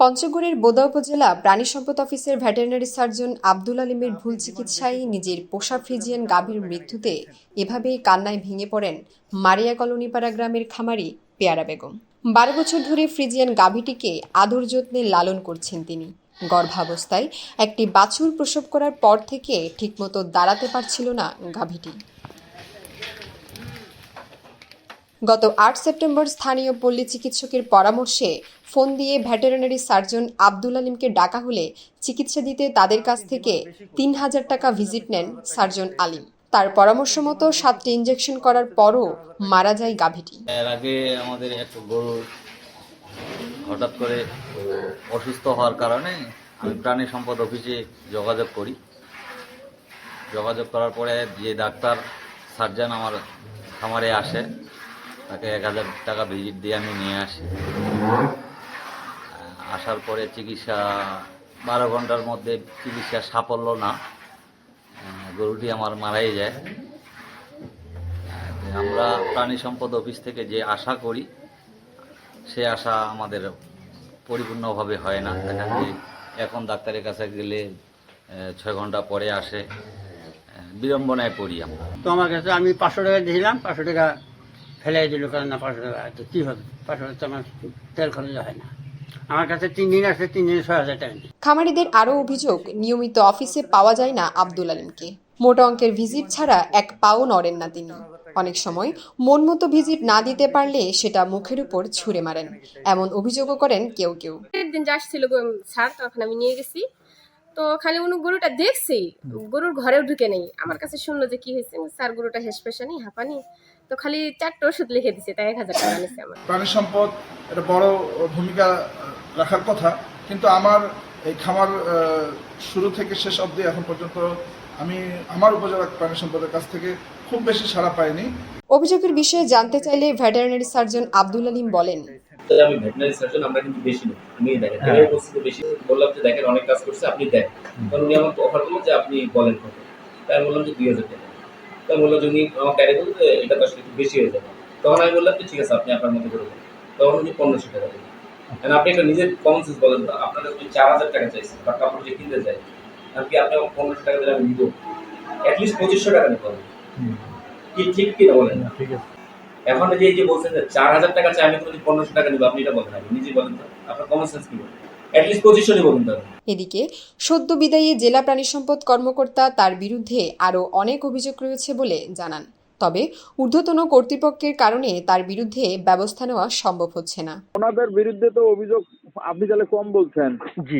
পঞ্চগড়ের বোদা উপজেলা প্রাণী সম্পদ অফিসের ভেটেরিনারি সার্জন আব্দুল আলিমের ভুল চিকিৎসায় নিজের পোষা ফ্রিজিয়ান গাভীর মৃত্যুতে এভাবেই কান্নায় ভেঙে পড়েন মারিয়া কলোনিপাড়া গ্রামের খামারি পেয়ারা বেগম। বারো বছর ধরে ফ্রিজিয়ান গাভীটিকে আদর যত্নে লালন করছেন তিনি। গর্ভাবস্থায় একটি বাছুর প্রসব করার পর থেকে ঠিকমতো দাঁড়াতে পারছিল না গাভীটি। গত আট সেপ্টেম্বর স্থানীয় পল্লী চিকিৎসকের পরামর্শে ফোন দিয়ে ভেটেরিনারি সার্জন আব্দুল আলিমকে ডাকা হলে চিকিৎসা দিতে তাদের কাছ থেকে তিন হাজার টাকা ভিজিট নেন সার্জন আলিম। তার পরামর্শ মতো সাতটি ইঞ্জেকশন করার পরও মারা যায় গাভীটি। এর আগে আমাদের একটা গরু হঠাৎ করে অসুস্থ হওয়ার কারণে আমি প্রাণী সম্পদ অফিসে যোগাযোগ করি। যোগাযোগ করার পরে যে ডাক্তার, সার্জন আমার খামারে আসে, তাকে এক হাজার টাকা ভিজিট দিয়ে আমি নিয়ে আসি। আসার পরে চিকিৎসা বারো ঘণ্টার মধ্যে চিকিৎসা সাফল্য না। গরুটি আমার মারাই যায়। আমরা প্রাণী সম্পদ অফিস থেকে যে আশা করি, সে আশা আমাদের পরিপূর্ণভাবে হয় না। এখন ডাক্তারের কাছে গেলে ছয় ঘণ্টা পরে আসে। বিড়ম্বনায় পড়ি আমরা। তো আমার কাছে আমি পাঁচশো টাকা দিয়েছিলাম, পাঁচশো টাকা ফেলাই দিল কারণ না পাঁচশো টাকা, তো কী হবে? পাঁচশো টাকা তো আমার তেল খরচ হয় না। আমার কাছে তিন দিন আসে তিন দিনে ছয় হাজার টাকা খামারিদের আরও অভিযোগ নিয়মিত অফিসে পাওয়া যায় না আব্দুল আলিমকে। মোটা অঙ্কের ভিজিট ছাড়া এক পাও নড়েন না তিনি। অনেক সময় মন মতো ভিজিট না দিতে পারলে সেটা মুখের উপর ছুঁড়ে মারেন। এমন অভিযোগও করেন কেউ কেউ। একদিন যে আসছিল গো- স্যার তখন আমি নিয়ে গেছি। তো খালি উনি গরুটা দেখছি গরুর ঘরেও ঢুকে নেই। আমার কাছে শুনলো যে কি হয়েছে। স্যার গরুটা হেসপেশানি হাঁপানি। তো খালি চারটে ওষুধ লিখে দিছে তাই এক হাজার টাকা নিচ্ছে আমার। প্রাণী সম্পদ একটা বড় ভূমিকা রাখার কথা। কিন্তু আমার এই খামার শুরু থেকে শেষ অবধি এখন পর্যন্ত আমি আমার উপজেলা প্রাণী সম্পদের কাছ থেকে খুব বেশি সাড়া পাইনি। অভিযোগের বিষয়ে জানতে চাইলে ভেটেরিনারি সার্জন আব্দুল আলিম বলেন। আমি ভেটেনারি সার্জন আমরা কিন্তু বেশি নেই আমি দেখেন বেশি বললাম যে দেখেন অনেক কাজ করছে আপনি দেন। তখন উনি আমাকে অফার করলেন যে আপনি বলেন কত। তাই বললাম যে দুই হাজার টাকা। বললাম যে উনি আমাকে ক্যারি করল এটা তো আসলে একটু বেশি হয়ে যাবে। তখন আমি বললাম যে ঠিক আছে আপনি আপনার মতো করে তখন উনি পনেরোশো টাকা দিলেন। কারণ আপনি একটা নিজের কমন সেন্স বলেন তো আপনাদের যদি চার হাজার টাকা চাইছেন বা কাপড় যে কিনতে চাই আর কি আপনি আমাকে পনেরোশো টাকা দিলে আমি নিব? অ্যাটলিস্ট পঁচিশশো টাকা নিতে হবে। কি ঠিক কিনা বলেন? না এখন যে এই যে বলছেন যে চার হাজার টাকা চাই আমি যদি পনেরোশো টাকা নিবো আপনি এটা বলেন আগে নিজে বলেন তো। আপনার কমন সেন্স কি বলেন? অ্যাটলিস্ট এদিকে সদ্য বিদায়ী জেলা প্রাণী সম্পদ কর্মকর্তা তার বিরুদ্ধে আরও অনেক অভিযোগ রয়েছে বলে জানান। তবে ঊর্ধ্বতন কর্তৃপক্ষের কারণে তার বিরুদ্ধে ব্যবস্থা নেওয়া সম্ভব হচ্ছে না। ওনাদের বিরুদ্ধে তো অভিযোগ আপনি তাহলে কম বলছেন।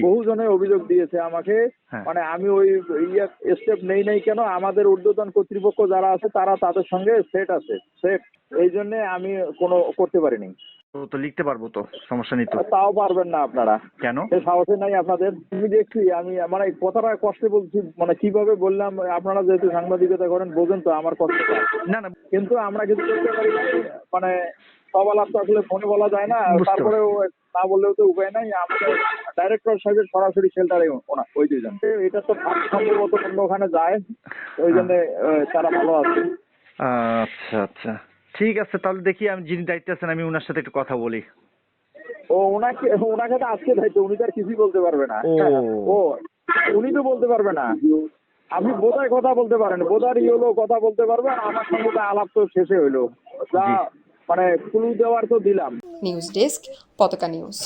বহু জনে অভিযোগ দিয়েছে আমাকে। মানে আমি ওই ইয়ে স্টেপ নেই নাই কেন? আমাদের ঊর্ধ্বতন কর্তৃপক্ষ যারা আছে তারা তাদের সঙ্গে সেট আছে। সেট এই জন্য আমি কোনো করতে পারিনি। তো লিখতে পারব তো সমস্যা নেই তো। তাও পারবেন না আপনারা। কেন? সাহসে নাই আপনাদের। আমি দেখছি আমি মানে কথাটা কষ্টে বলছি মানে কীভাবে বললাম আপনারা যেহেতু সাংবাদিকতা করেন বোঝেন তো আমার কষ্টটা না না। কিন্তু আমরা কিছু করতে পারি মানে সবার তো আসলে ফোনে বলা যায় না। বুঝতে তারপরেও না বললেও তো উপায় নাই। আমাদের ডাইরেক্টর সাহেবের সরাসরি শেল্টারে ওনা ওই দুইজন এটা তো সম্ভবত অন্য ওখানে যায়। ওই জন্য তারা ভালো আছে। আচ্ছা আচ্ছা। ঠিক আছে তাহলে দেখি আমি যিনি দায়িত্বে আছেন আমি ওনার সাথে একটু কথা বলি। ও ওনাকে ওনাকে তো আজকে দায়িত্ব উনি তো আর কিছুই বলতে পারবে না। ও। উনি তো বলতে পারবে না। আপনি বোধহয় কথা বলতে পারেন বোধারই হলো কথা বলতে পারবে আর আমার সঙ্গে তো আলাপ তো শেষে হইল। যা মানে ক্লু দেওয়ার তো দিলাম। নিউজ ডেস্ক পতাকা নিউজ